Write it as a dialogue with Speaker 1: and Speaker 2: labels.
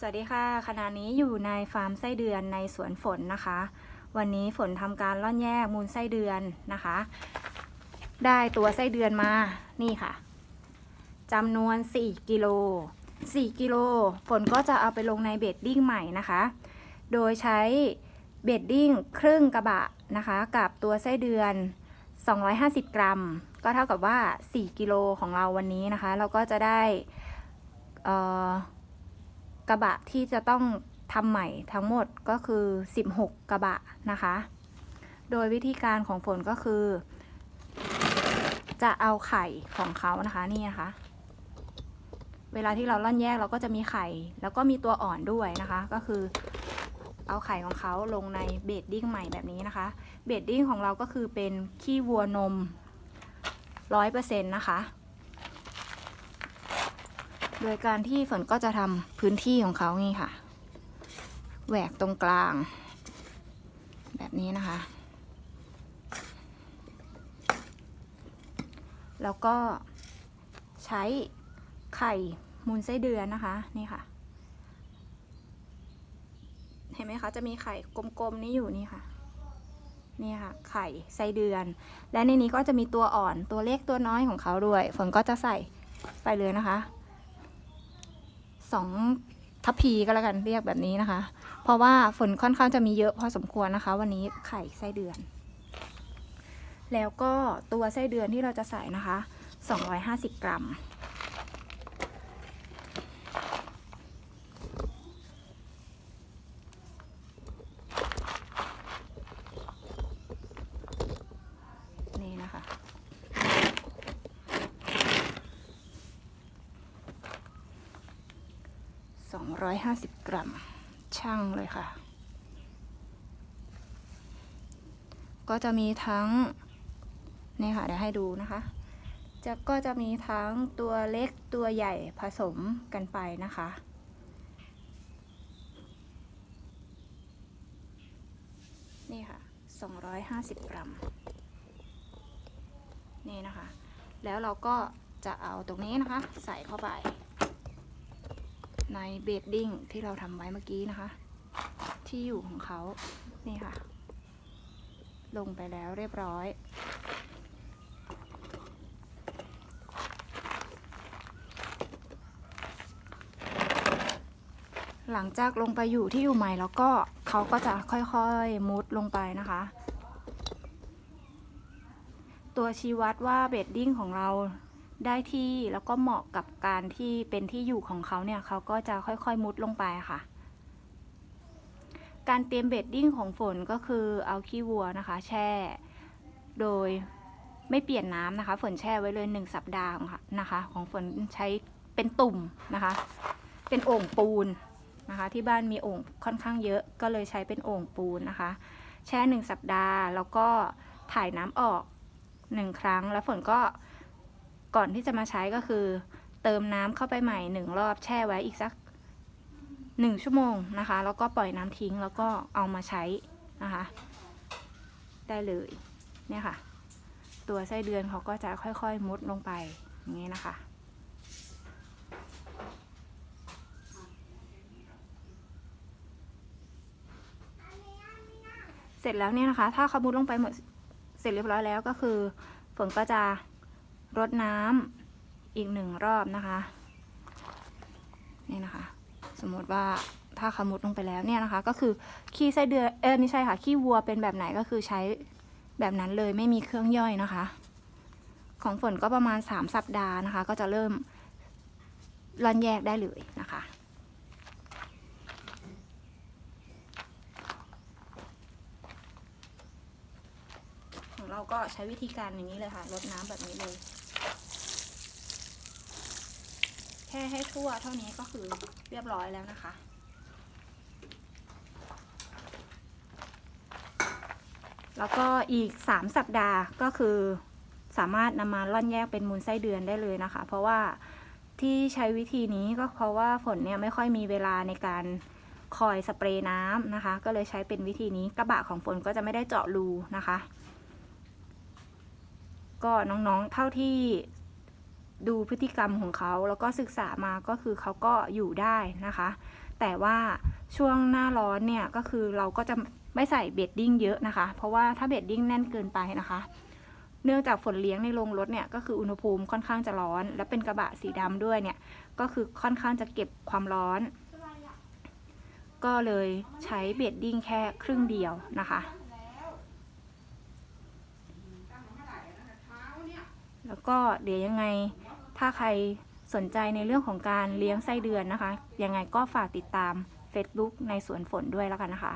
Speaker 1: สวัสดีค่ะขณะนี้อยู่ในฟาร์มไส้เดือนในสวนฝนนะคะ วันนี้ฝนทำการล่อนแยกมูลไส้เดือนนะคะ ได้ตัวไส้เดือนมานี่ค่ะจำนวน 4กิโล4กิโลฝนก็จะเอาไปลงในเบดดิ้งใหม่นะคะ โดยใช้เบดดิ้งครึ่งกระบะนะคะ กับตัวไส้เดือน 250 กรัม ก็เท่ากับว่า 4กิโลของเราวันนี้นะคะ เราก็จะได้เอ่อ กระบะที่จะต้องทำใหม่ทั้งหมดก็คือ 16 กระบะนะคะ โดยวิธีการของฝนก็คือ จะเอาไข่ของเขานะคะนี่นะคะ เวลาที่เราล่อนแยกเราก็จะมีไข่ แล้วก็มีตัวอ่อนด้วยนะคะ ก็คือเอาไข่ของเขาลงในเบดดิ้งใหม่แบบนี้นะคะ เบดดิ้งของเราก็คือเป็นขี้วัวนมร้อยเปอร์เซ็นต์นะคะ โดยการที่ฝนก็จะทำพื้นที่ของเขานี่ค่ะ แหวกตรงกลาง แบบนี้นะคะ แล้วก็ใช้ไข่มูลไส้เดือนนะคะ นี่ค่ะ เห็นไหมคะ จะมีไข่กลมๆนี้อยู่นี่ค่ะ นี่ค่ะ ไข่ไส้เดือน และในนี้ก็จะมีตัวอ่อนตัวเล็กตัวน้อยของเขาด้วย ฝนก็จะใส่ไปเลยนะคะ สองทัพพีก็แล้วกันเรียกแบบนี้นะคะ เพราะว่าฝนค่อนข้างจะมีเยอะพอสมควรนะคะ วันนี้ไข่ไส้เดือน แล้วก็ตัวไส้เดือนที่เราจะใส่นะคะ 250 กรัม นี่นะคะ 250 กรัม ช่างเลยค่ะ ก็จะมีทั้ง นี่ค่ะเดี๋ยวให้ดูนะคะ จะก็จะมีทั้งตัวเล็กตัวใหญ่ผสมกันไปนะคะนี่ค่ะ 250 กรัม นี่นะคะ แล้วเราก็จะเอาตรงนี้นะคะ ใส่เข้าไป ในเบดดิ้งที่เราทำไว้เมื่อกี้นะคะ ที่อยู่ของเขานี่ค่ะ ลงไปแล้วเรียบร้อย หลังจากลงไปอยู่ที่อยู่ใหม่แล้วก็เขาก็จะค่อยๆมุดลงไปนะคะ ตัวชี้วัดว่าเบดดิ้งของเรา ได้ที่แล้วก็เหมาะกับการที่เป็นที่อยู่ของเขาเนี่ยเขาก็จะค่อยๆมุดลงไปค่ะ การเตรียมเบดดิ้งของฝนก็คือเอาขี้วัวนะคะ แช่ โดยไม่เปลี่ยนน้ำนะคะ ฝนแช่ไว้เลยหนึ่งสัปดาห์ค่ะนะคะ ของฝนใช้เป็นตุ่มนะคะ เป็นโอ่งปูนนะคะ ที่บ้านมีโอ่งค่อนข้างเยอะก็เลยใช้เป็นโอ่งปูนนะคะ แช่หนึ่งสัปดาห์แล้วก็ถ่ายน้ำออกหนึ่งครั้งแล้วฝนก็ ก่อนที่จะมาใช้ก็คือ เติมน้ำเข้าไปใหม่หนึ่งรอบแช่ไว้อีกสักหนึ่งชั่วโมงนะคะ แล้วก็ปล่อยน้ำทิ้งแล้วก็เอามาใช้นะคะ ได้เลยเนี่ยค่ะ ตัวไส้เดือนเขาก็จะค่อยๆมุดลงไปอย่างนี้นะคะเสร็จแล้วเนี่ยนะคะ ถ้าเขามุดลงไปหมดเสร็จเรียบร้อยแล้วก็คือฝนก็จะ รดน้ำอีกหนึ่งรอบนะคะนี่นะคะ สมมติว่าถ้าขมุดลงไปแล้วเนี่ยนะคะ ก็คือขี้ไส้เดือนเออไม่ใช่ค่ะขี้วัวเป็นแบบไหนก็คือใช้แบบนั้นเลยไม่มีเครื่องย่อยนะคะ ของฝนก็ประมาณ 3 สัปดาห์นะคะ ก็จะเริ่มร่อนแยกได้เลยนะคะของเราก็ใช้วิธีการอย่างนี้เลยค่ะรดน้ำแบบนี้เลย แค่ให้ทั่วเท่านี้ก็คือเรียบร้อยแล้วนะคะ แล้วก็อีก 3 สัปดาห์ก็คือสามารถนำมาล่อนแยกเป็นมูลไส้เดือนได้เลยนะคะ เพราะว่าที่ใช้วิธีนี้ก็เพราะว่าฝนเนี่ยไม่ค่อยมีเวลาในการคอยสเปรย์น้ำนะคะ ก็เลยใช้เป็นวิธีนี้กระบะของฝนก็จะไม่ได้เจาะรูนะคะ ก็น้องๆเท่าที่ ดูพฤติกรรมของเขาแล้วก็ศึกษามาก็คือเขาก็อยู่ได้นะคะ แต่ว่าช่วงหน้าร้อนเนี่ยก็คือเราก็จะไม่ใส่เบดดิ้งเยอะนะคะ เพราะว่าถ้าเบดดิ้งแน่นเกินไปนะคะ เนื่องจากฝนเลี้ยงในโรงรถเนี่ยก็คืออุณหภูมิค่อนข้างจะร้อน และเป็นกระบะสีดำด้วยเนี่ยก็คือค่อนข้างจะเก็บความร้อน ก็เลยใช้เบดดิ้งแค่ครึ่งเดียวนะคะแล้วก็เดี๋ยวยังไง ถ้าใครสนใจในเรื่องของการเลี้ยงไส้เดือนนะคะ ยังไงก็ฝากติดตาม Facebook ในสวนฝนด้วยแล้วกันนะคะ